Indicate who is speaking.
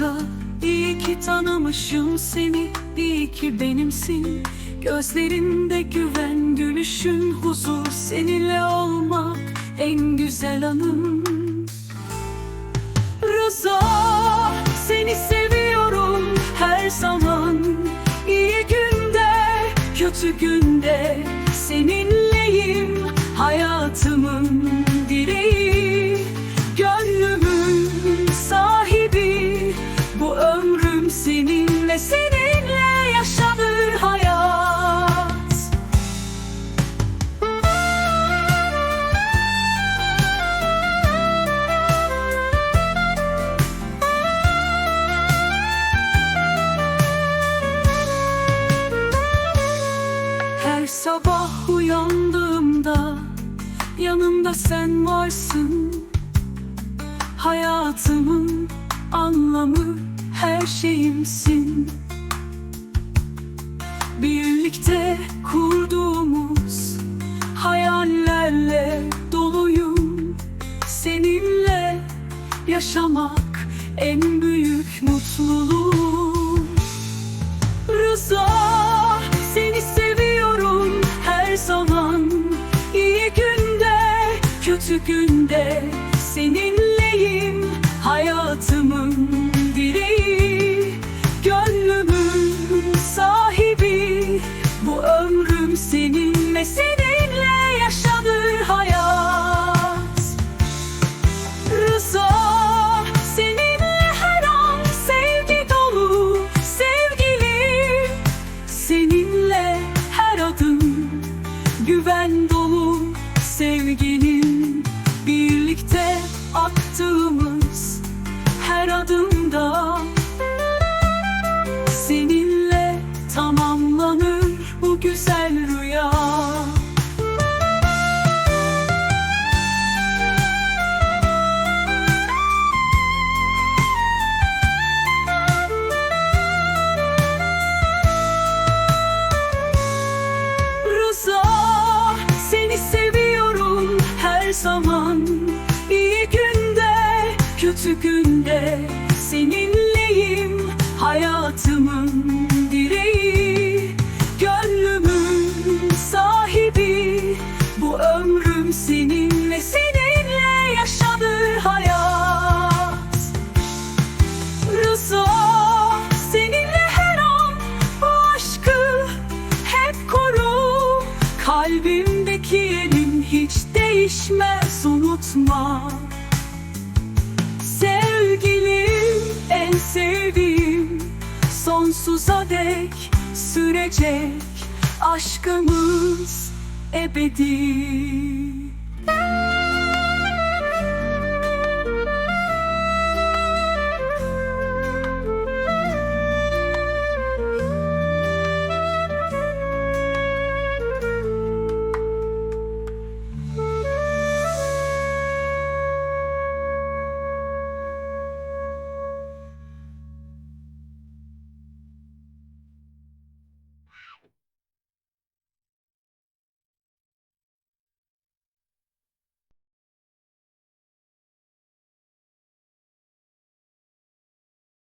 Speaker 1: Rıza iyi ki tanımışım seni İyi ki benimsin. Gözlerinde güven gülüşün huzur Seninle olmak en güzel anım. Rıza seni seviyorum her zaman. İyi günde kötü günde Seninleyim sen varsın. Hayatımın anlamı her şeyimsin. Birlikte kurduğumuz hayallerle doluyum. Seninle yaşamak en büyük mutluluğum kötü günde Seninleyim. Hayatımın direği Gönlümün sahibi. Bu ömrüm seninle seninle yaşanır hayat. Rıza seninle her an sevgi dolu sevgilim. Seninle her adım güven dolu sevgilim Birlikte attığımız her adımda her zaman İyi günde kötü günde değişmez unutma. Sevgilim en sevdiğim sonsuza dek sürecek Aşkımız ebedi